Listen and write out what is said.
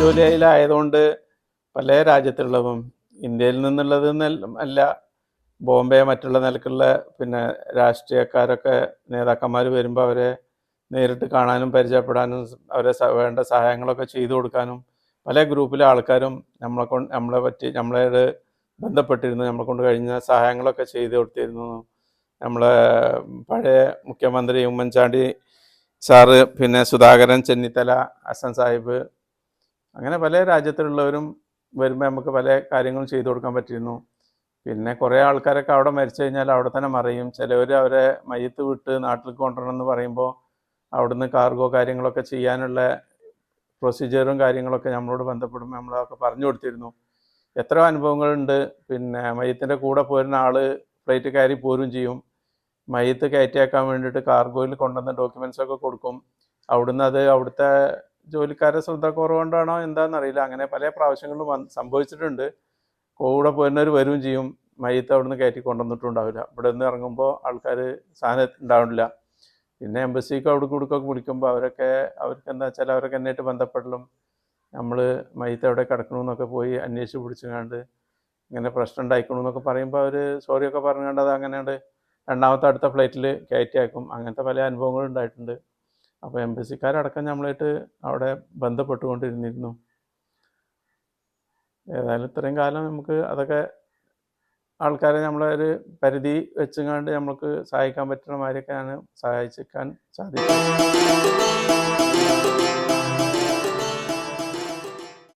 ജോലിയിലായതുകൊണ്ട് പല രാജ്യത്തുള്ളതും ഇന്ത്യയിൽ നിന്നുള്ളത് അല്ല ബോംബെ മറ്റുള്ള നിലക്കുള്ള പിന്നെ രാഷ്ട്രീയക്കാരൊക്കെ നേതാക്കന്മാർ വരുമ്പോൾ അവരെ നേരിട്ട് കാണാനും പരിചയപ്പെടാനും അവരെ വേണ്ട സഹായങ്ങളൊക്കെ ചെയ്തു കൊടുക്കാനും പല ഗ്രൂപ്പിലെ ആൾക്കാരും നമ്മളെ കൊണ്ട് നമ്മളെ പറ്റി നമ്മളെ ബന്ധപ്പെട്ടിരുന്നു നമ്മളെ കൊണ്ട് കഴിഞ്ഞ സഹായങ്ങളൊക്കെ ചെയ്തു കൊടുത്തിരുന്നു. നമ്മളെ പഴയ മുഖ്യമന്ത്രി ഉമ്മൻചാണ്ടി സാറ് പിന്നെ സുധാകരൻ ചെന്നിത്തല അസൻ സാഹിബ് അങ്ങനെ പല രാജ്യത്തിലുള്ളവരും വരുമ്പോൾ നമുക്ക് പല കാര്യങ്ങളും ചെയ്തു കൊടുക്കാൻ പറ്റിയിരുന്നു. പിന്നെ കുറേ ആൾക്കാരൊക്കെ അവിടെ മരിച്ചു കഴിഞ്ഞാൽ അവിടെ തന്നെ മറിയും. ചിലവർ അവരെ മയ്യത്ത് വിട്ട് നാട്ടിൽ കൊണ്ടുവരണം എന്ന് പറയുമ്പോൾ അവിടുന്ന് കാർഗോ കാര്യങ്ങളൊക്കെ ചെയ്യാനുള്ള പ്രൊസീജിയറും കാര്യങ്ങളൊക്കെ നമ്മളോട് ബന്ധപ്പെടുമ്പോൾ നമ്മളൊക്കെ പറഞ്ഞു കൊടുത്തിരുന്നു. എത്ര അനുഭവങ്ങളുണ്ട്. പിന്നെ മയ്യത്തിന്റെ കൂടെ പോരുന്ന ആൾ ഫ്ലൈറ്റ് കയറി പോരും ചെയ്യും. മയ്യത്ത് കയറ്റിയാക്കാൻ വേണ്ടിയിട്ട് കാർഗോയിൽ കൊണ്ടുവന്ന ഡോക്യുമെൻസ് ഒക്കെ കൊടുക്കും. അവിടുന്ന് അത് അവിടുത്തെ ജോലിക്കാരുടെ ശ്രദ്ധ കുറവുകൊണ്ടാണോ എന്താണെന്നറിയില്ല അങ്ങനെ പല പ്രാവശ്യങ്ങളും സംഭവിച്ചിട്ടുണ്ട്. കൂടെ പോരുന്നവർ വരും ചെയ്യും. മയ്യത്ത് അവിടുന്ന് കയറ്റി കൊണ്ടുവന്നിട്ടുണ്ടാവില്ല. ഇവിടെ നിന്ന് ഇറങ്ങുമ്പോൾ ആൾക്കാർ സാധനം ഉണ്ടാവില്ല. പിന്നെ എംബസിക്ക് അവിടെ കൊടുക്കൊക്കെ വിളിക്കുമ്പോൾ അവരൊക്കെ അവർക്ക് എന്താ വെച്ചാൽ അവരൊക്കെ എന്നായിട്ട് ബന്ധപ്പെടലും. നമ്മൾ മയ്യത്ത് അവിടെ കിടക്കണമെന്നൊക്കെ പോയി അന്വേഷിച്ച് പിടിച്ചുകൊണ്ട് ഇങ്ങനെ പ്രശ്നം ഉണ്ടായിക്കണമെന്നൊക്കെ പറയുമ്പോൾ അവർ സോറിയൊക്കെ പറഞ്ഞുകൊണ്ട് അത് അങ്ങനെയുണ്ട് രണ്ടാമത്തെ അടുത്ത ഫ്ലൈറ്റിൽ കയറ്റിയാക്കും. അങ്ങനത്തെ പല അനുഭവങ്ങളും ഉണ്ടായിട്ടുണ്ട്. അപ്പോൾ എംബസിക്കാരടക്കം നമ്മളായിട്ട് അവിടെ ബന്ധപ്പെട്ടുകൊണ്ടിരുന്നിരുന്നു. ഏതായാലും ഇത്രയും കാലം നമുക്ക് അതൊക്കെ ആൾക്കാരെ നമ്മളെ ഒരു പരിധി വെച്ചുകൊണ്ട് നമുക്ക് സഹായിക്കാൻ പറ്റുന്ന മാതിരിയൊക്കെയാണ് സഹായിച്ചിരിക്കാൻ സാധിക്കും